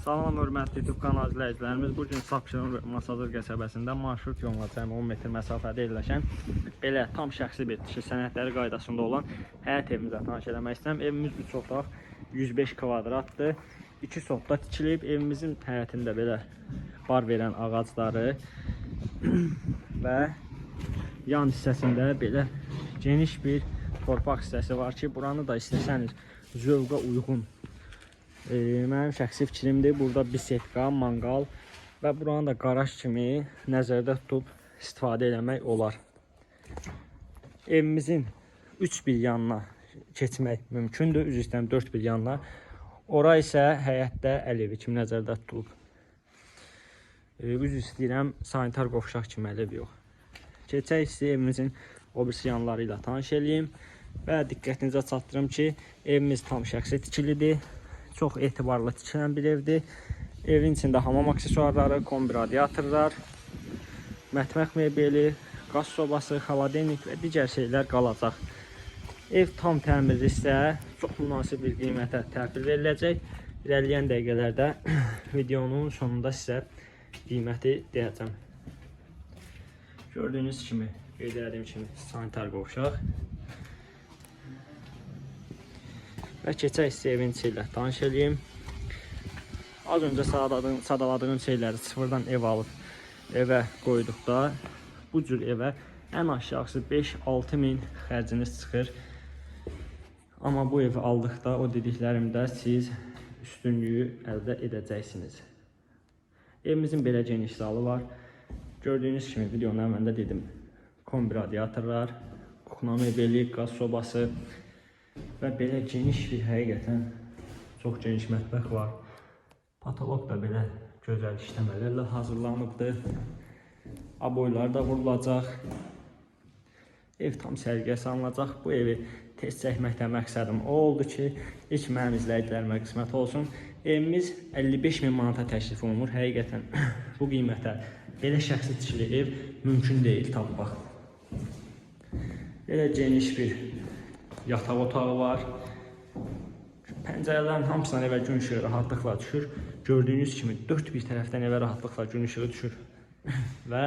Salam hörmətli YouTube kanal izləyicilərimiz. Bu gün Sapşırın Masazır qəsəbəsində marşrut yoluna cəmi 10 metr məsafədə yerləşən belə tam şəxsi bitişi sənədləri qaydasında olan həyət evimizə tanış eləmək istəyirəm. Evimiz 3 otaq 105 kvadratdır. 2 sotda tikilib. Evimizin həyətində belə bar verən ağacları və yan hissəsində belə geniş bir torpaq hissəsi var ki, buranı da istəsəniz zövqa uyğun e, mənim şəxsi fikrimdir. Burada bisetka, manqal və buranı da qaraj kimi nəzərdə tutub istifadə eləmək olar. Evimizin 3 bir yanına keçmək mümkündür. Üz istəyirəm 4 bir yanına. Ora isə həyətdə əl evi kimi nəzərdə tutulub. E, üz istəyirəm sanitar qovşaq kimi əl yox. Keçək sizə evimizin o birisi yanları ilə tanış eləyim və diqqətinizə çatdırım ki, evimiz tam şəxsi tikilidir. Çox etibarlı tikilən bir evdir. Evin içində hamam aksesuarları, kombi radiatorlar, mətbəx mebeli, qaz sobası, xaladenik və digər şeylər qalacaq. Ev tam təmirli isə çox münasib bir qiymətə təhvil veriləcək. İrəliyən dəqiqələrdə videonun sonunda sizə qiyməti deyəcəm. Gördüyünüz kimi, qeyd etdiyim kimi sanitar qovşaq. Və keçək sizə evin içi ilə tanış eləyim. Az öncə sadaladığım, sadaladığım şeyləri sıfırdan ev alıb evə qoyduqda bu cür evə ən aşağısı 5-6 min xərciniz çıxır. Amma bu evi aldıqda o dediklərimdə siz üstünlüyü əldə edəcəksiniz. Evimizin belə geniş zalı var. Gördüyünüz kimi videonun əvvəlində dedim. Kombi radiatorlar, kuxna mebeli, qaz sobası və belə geniş bir həqiqətən çox geniş mətbəx var. Patolog da belə gözəl işləmələrlə hazırlanıbdır. Aboylar da vurulacaq. Ev tam sərgiyə salınacaq. Bu evi tez çəkməkdə məqsədim o oldu ki, ilk mənim izləyicilərimə qismət olsun. Evimiz 55 min manata təklif olunur. Həqiqətən bu qiymətə belə şəxsi tikili ev mümkün deyil tapmaq. Belə geniş bir yataq otağı var. Pəncərələrin hamısından evə gün işığı rahatlıqla düşür. Gördüyünüz kimi dörd bir tərəfdən evə rahatlıqla gün işığı düşür. Və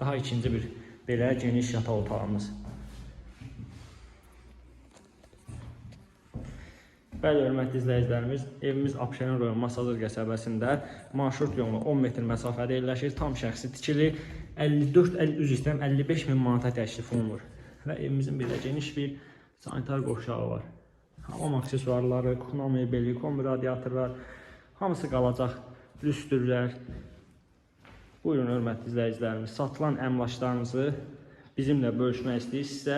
daha ikinci bir belə geniş yataq otağımız. Bəli, hörmətli izləyicilərimiz, evimiz Abşeron rayon Masazır qəsəbəsində marşrut yoluna 10 metr məsafədə yerləşir. Tam şəxsi tikili 54 50 üz istəyirəm 55 min manata təklif olunur. Və evimizin belə geniş bir sanitar qovşağı var. Hamam aksesuarları, kuxna mebeli, kombi radiatorlar hamısı qalacaq. Lüstrlər. Buyurun hörmətli izləyicilərimiz, satılan əmlaklarınızı bizimlə bölüşmək istəyirsinizsə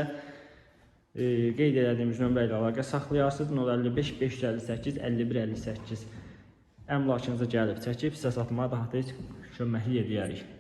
e, qeyd etdiyimiz nömrə ilə əlaqə saxlayarsınız. 055 558 51 58. Əmlakınızı gəlib çəkib sizə satmağa daha tez köməklik edərik.